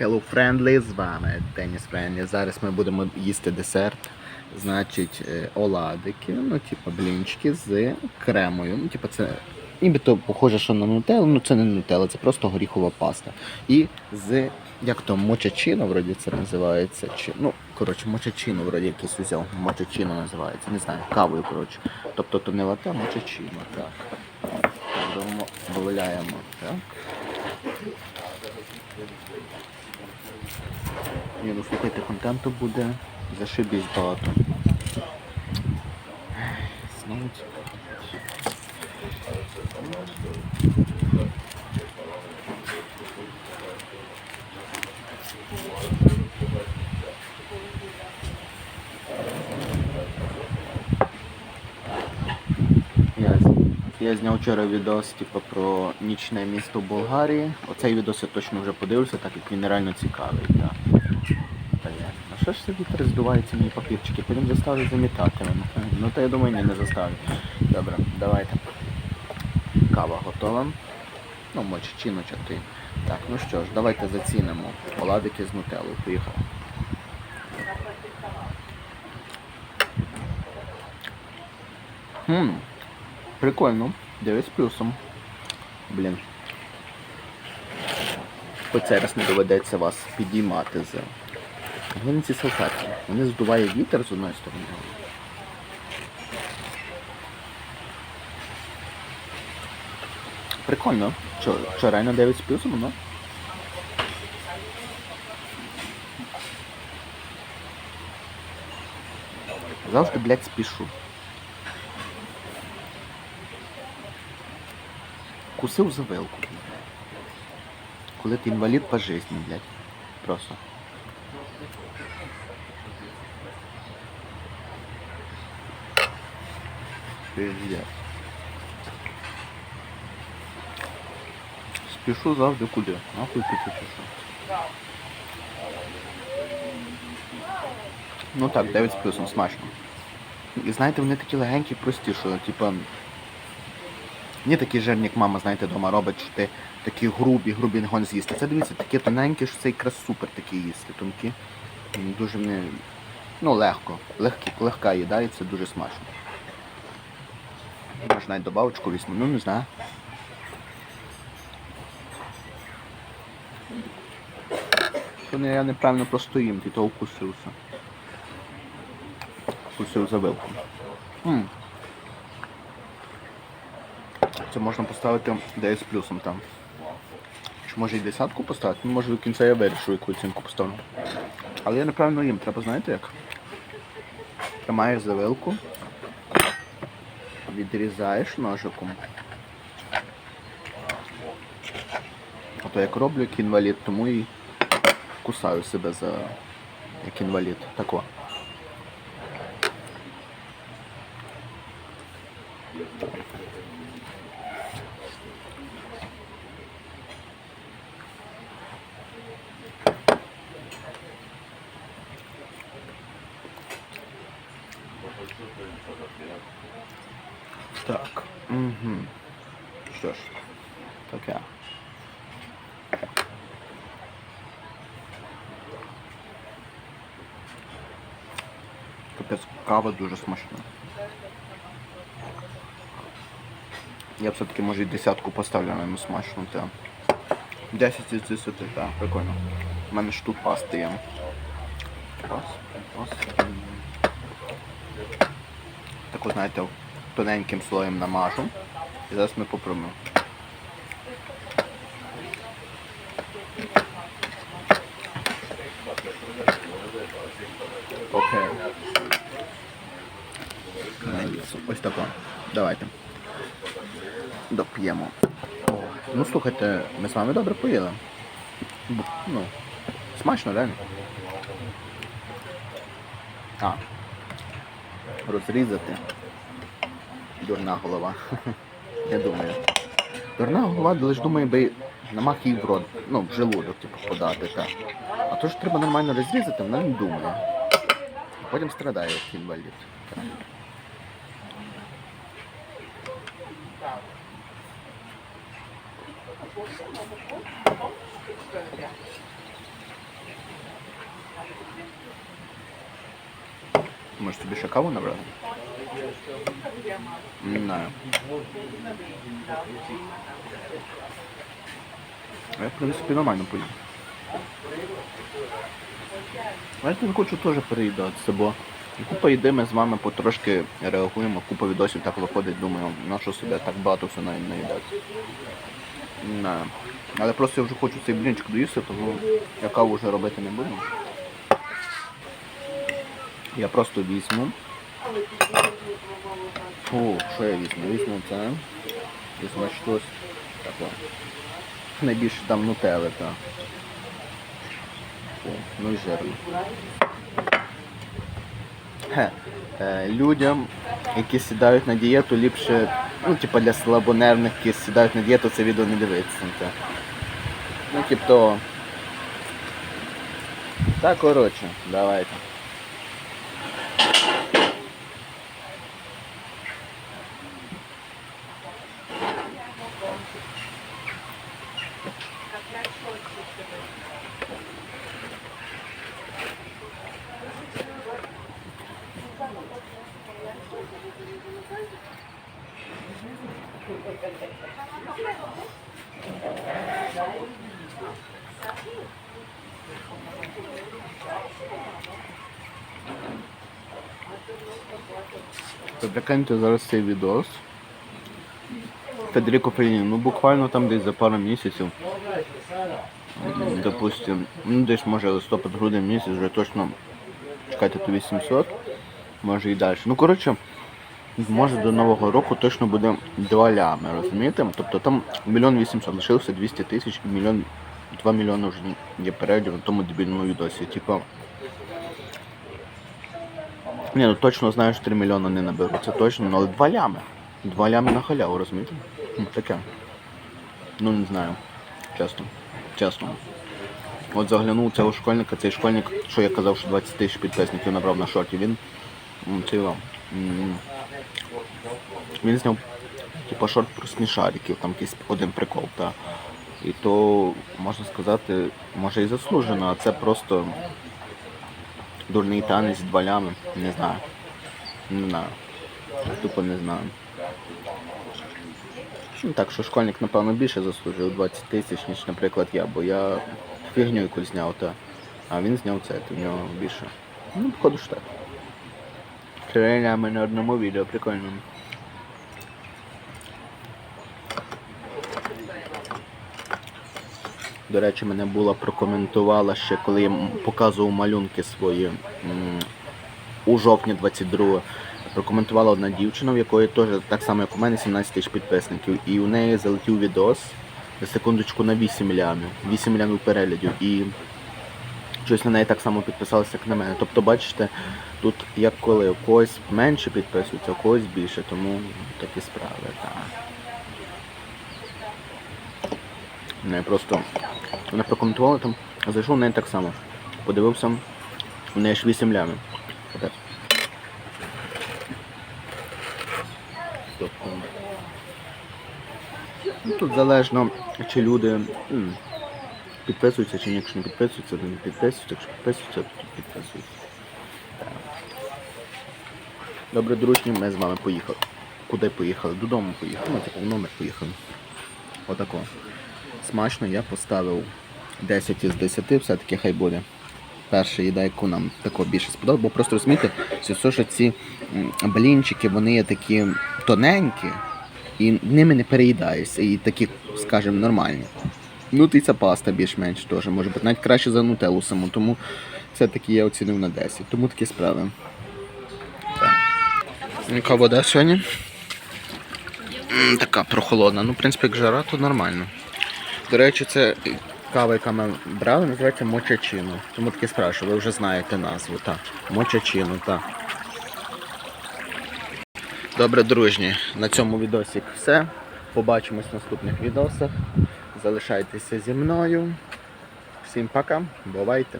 Hello Friendly, з вами Деніс Френлі. Зараз ми будемо їсти десерт. Значить, е, оладики, ну, типу, блінчики з кремою. Ну, типу, це нібито похоже, що на нутеллу, ну це не нутелла, це просто горіхова паста. І з як то мочачино, вроді це називається. Чи, ну, коротше, мочачино, вроді якийсь узяв. Мочачино називається. Не знаю, кавою, коротше. Тобто то не лате, мочачино. Так. Так, Так. Ні, ну слухайте, контенту буде зашибісь багато. Знову Я, зняв вчора відос типу, про нічне місто Болгарії. Оцей відос я точно вже подивився, так як він реально цікавий. Так. Що ж це вітер здувається папірчики? Потім заставлю замітати мене. Ну та я думаю, ні, не заставлю. Добре, давайте. Кава готова. Ну, мочичино чати. Так, ну що ж, давайте зацінимо. Оладики з нутеллою. Поїхали. Хм, прикольно. 9 з плюсом. Блін. Хоч цей раз не доведеться вас підіймати з. Вони ці салфетки. Вони здуває вітер з одної сторони. Прикольно. Що, реально 9 з плюсом, ну? Завжди, блядь, спішу. Кусив за вилку. Коли ти інвалід по житті, блядь. Просто. Пиздец. Спішу завжди куди. Нахуй піти пішу. Ну так, 9 з плюсом, смачно. І знаєте, вони такі легенькі, прості, що типа. Не такі жирні, як мама, знаєте, дома робить, що ти такі грубі, грубі негон з'їсти. Це дивіться, такі тоненькі, що це якраз супер такі їсти. Тонкі. Дуже мені. Ну, легко. Легкі, легка їда і це дуже смачно. Може навіть добавочку візьму, ну не знаю. Не- я неправильно просто їм, ти то укусився. Укусив за вилку. М. Це можна поставити 9 з плюсом там. Чи може і десятку поставити? Ну, може до кінця я вирішу, яку оцінку поставлю. Але я неправильно їм, треба знаєте як? Тримаєш за вилку, відрізаєш ножиком. А то як роблю як інвалід, тому і кусаю себе за як інвалід. Тако. Так. Угу. Що ж, таке. Капець кава дуже смачна. Я все-таки може і десятку поставлю, але йому смачно. Та. 10 із 10, так, прикольно. У мене ж тут пасти є. Раз, раз. Так от, знаєте, тоненьким слоєм намажу. І зараз ми попробуємо. Окей. Ось тако. Давайте. Доп'ємо. О, Ну слухайте, ми з вами добре поїли. Ну, смачно, реально. А. Розрізати. Дурна голова. Я думаю. Дурна голова, лише думаю, би намах їй в рот, ну, в желудок, типу, подати, так. А то ж треба нормально розрізати, вона не думає. Потім страдає як інвалід. Так. Может, тебе еще кого набрать? Не знаю. Я, в принципі, нормально поїду. Я хочу теж переїдатися, бо купа йде, ми з вами потрошки реагуємо, купа відосів так виходить, думаю, на що себе так багато все наїдати. Не. Але просто я вже хочу цей блінчик доїсти, тому я каву вже робити не буду. Я просто візьму. Фу, що я візьму? Візьму це. Візьму щось таке. Найбільше там нутели, так. О, ну і жирно. Хе. Е, людям, які сідають на дієту, ліпше, ну, типа для слабонервних, які сідають на дієту, це відео не дивитися. Ну, типу того. Так, коротше, давайте. То прикиньте зараз цей відос. Федеріко Феліні, ну буквально там десь за пару місяців. Допустим, ну десь може листопад, грудень місяць, вже точно чекайте то 800, може і далі. Ну коротше, може до Нового року точно буде 2 лями, розумієте? Тобто там мільйон 800, лишилося 200 тисяч і мільйон, 2 мільйони вже є переглядів на тому дебільному відосі. Типа, ні, ну точно знаю, що 3 мільйони не наберу, це точно, ну, але 2 лями. 2 лями на халяву, розумієте? Ну, таке. Ну не знаю. Чесно. Чесно. От заглянув цього школьника, цей школьник, що я казав, що 20 тисяч підписників набрав на шорті, він. Цей вам. Він зняв типу шорт про смішариків, там якийсь один прикол, та. І то, можна сказати, може і заслужено, а це просто дурний танець з двалями. Не знаю. Не знаю. Тупо не знаю. Ну, так що школьник, напевно, більше заслужив 20 тисяч, ніж, наприклад, я, бо я фігню якусь зняв, та, а він зняв це, то в нього більше. Ну, походу ж так. Лями на одному відео, прикольно. До речі, мене була прокоментувала ще, коли я показував малюнки свої у жовтні 22-го. прокоментувала одна дівчина, в якої теж так само, як у мене, 17 тисяч підписників. І у неї залетів відос секундочку на 8 лямів. 8 лямів переглядів. І щось на неї так само підписалося, як на мене. Тобто, бачите, тут як коли у когось менше підписується, у когось більше, тому такі справи. Так. Не просто вона прокоментувала там, а зайшов в неї так само. Подивився, у неї ж 8 лямів. Тобто, ну, тут залежно, чи люди підписуються чи якщо не підписуються, то не підписуються, якщо підписуються, то підписуються. Добре, дружні, ми з вами поїхали. Куди поїхали? Додому поїхали. Ну, типу, в номер поїхали. Отако. Смачно я поставив 10 із 10, все-таки хай буде. Перша їда, яку нам тако більше сподобалося, бо просто розумієте, все, що ці блінчики, вони є такі тоненькі, і ними не переїдаєшся, і такі, скажімо, нормальні. Ну, і ця паста більш-менш теж, може бути навіть краще за нутеллу саму, тому все-таки я оцінив на 10. Тому такі справи. Яка вода сьогодні? Така прохолодна. Ну, в принципі, як жара, то нормально. До речі, це кава, яка ми брали, називається мочачино. Тому таке справа, що ви вже знаєте назву. Так. Мочачино, так. Добре, дружні, на цьому відосі все. Побачимось в наступних відосах. Залишайтеся зі мною. Всім пока, бувайте.